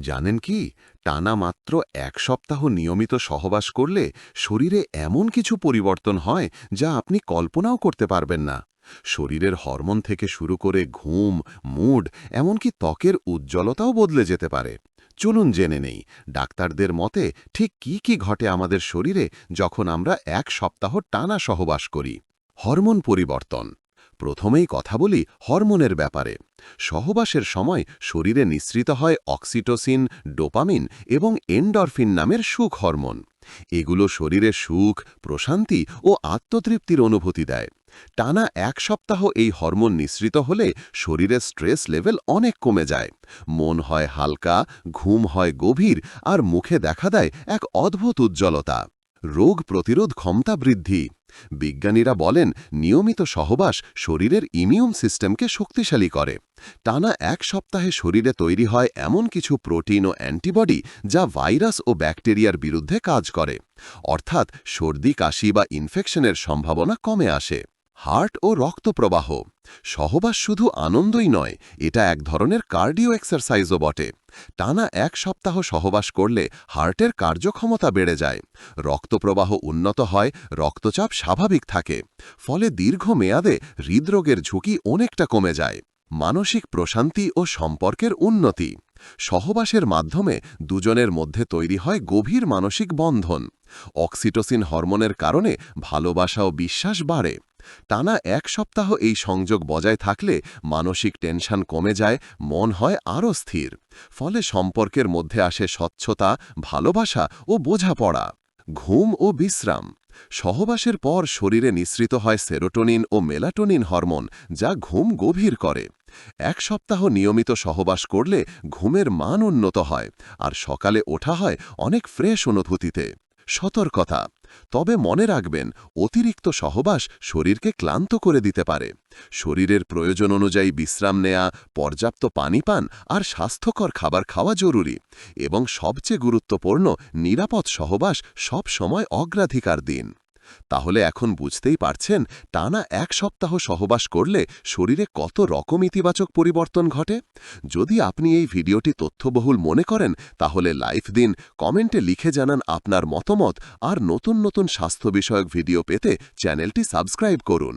জানেন কি, টানা মাত্র এক সপ্তাহ নিয়মিত সহবাস করলে শরীরে এমন কিছু পরিবর্তন হয় যা আপনি কল্পনাও করতে পারবেন না। শরীরের হরমোন থেকে শুরু করে ঘুম, মুড, এমনকি ত্বকের উজ্জ্বলতাও বদলে যেতে পারে। চলুন জেনে নেই, ডাক্তারদের মতে ঠিক কি কি ঘটে আমাদের শরীরে যখন আমরা এক সপ্তাহ টানা সহবাস করি। হরমোন পরিবর্তন প্রথমেই কথা বলি হরমোনের ব্যাপারে। সহবাসের সময় শরীরে নিঃসৃত হয় অক্সিটোসিন, ডোপামিন এবং এন্ডরফিন নামের সুখ হরমোন। এগুলো শরীরে সুখ, প্রশান্তি ও আত্মতৃপ্তির অনুভূতি দেয়। টানা এক সপ্তাহ এই হরমোন নিঃসৃত হলে শরীরের স্ট্রেস লেভেল অনেক কমে যায়। মন হয় হালকা, ঘুম হয় গভীর আর মুখে দেখা দেয় এক অদ্ভুত উজ্জ্বলতা। রোগ প্রতিরোধ ক্ষমতা বৃদ্ধি। বিজ্ঞানীরা বলেন, নিয়মিত সহবাস শরীরের ইমিউন সিস্টেমকে শক্তিশালী করে। টানা এক সপ্তাহে শরীরে তৈরি হয় এমন কিছু প্রোটিন ও অ্যান্টিবডি যা ভাইরাস ও ব্যাকটেরিয়ার বিরুদ্ধে কাজ করে। অর্থাৎ সর্দি, কাশি বা ইনফেকশনের সম্ভাবনা কমে আসে। হার্ট ও রক্তপ্রবাহ। সহবাস শুধু আনন্দই নয়, এটা এক ধরনের কার্ডিও এক্সারসাইজও বটে। টানা এক সপ্তাহ সহবাস করলে হার্টের কার্যক্ষমতা বেড়ে যায়। রক্তপ্রবাহ উন্নত হয়, রক্তচাপ স্বাভাবিক থাকে। ফলে দীর্ঘ মেয়াদে হৃদরোগের ঝুঁকি অনেকটা কমে যায়। মানসিক প্রশান্তি ও সম্পর্কের উন্নতি। সহবাসের মাধ্যমে দুজনের মধ্যে তৈরি হয় গভীর মানসিক বন্ধন। অক্সিটোসিন হরমোনের কারণে ভালোবাসা ও বিশ্বাস বাড়ে। টানা এক সপ্তাহ এই সংযোগ বজায় থাকলে মানসিক টেনশন কমে যায়, মন হয় আরও স্থির। ফলে সম্পর্কের মধ্যে আসে স্বচ্ছতা, ভালোবাসা ও বোঝাপড়া, ঘুম ও বিশ্রাম। সহবাসের পর শরীরে নিঃসৃত হয় সেরোটোনিন ও মেলাটোনিন হরমোন, যা ঘুম গভীর করে। এক সপ্তাহ নিয়মিত সহবাস করলে ঘুমের মান উন্নত হয়, আর সকালে ওঠা হয় অনেক ফ্রেশ অনুভূতিতে। সতর্কতা। তবে মনে রাখবেন, অতিরিক্ত সহবাস শরীরকে ক্লান্ত করে দিতে পারে। শরীরের প্রয়োজন অনুযায়ী বিশ্রাম নেয়া, পর্যাপ্ত পানি পান আর স্বাস্থ্যকর খাবার খাওয়া জরুরি। এবং সবচেয়ে গুরুত্বপূর্ণ, নিরাপদ সহবাস সব সময় অগ্রাধিকার দিন। তাহলে এখন বুঝতেই পারছেন, টানা এক সপ্তাহ সহবাস করলে শরীরে কত রকম ইতিবাচক পরিবর্তন ঘটে? যদি আপনি এই ভিডিওটি তথ্যবহুল মনে করেন, তাহলে লাইফ দিন কমেন্টে লিখে জানান আপনার মতামত আর নতুন নতুন স্বাস্থ্য বিষয়ক ভিডিও পেতে চ্যানেলটি সাবস্ক্রাইব করুন।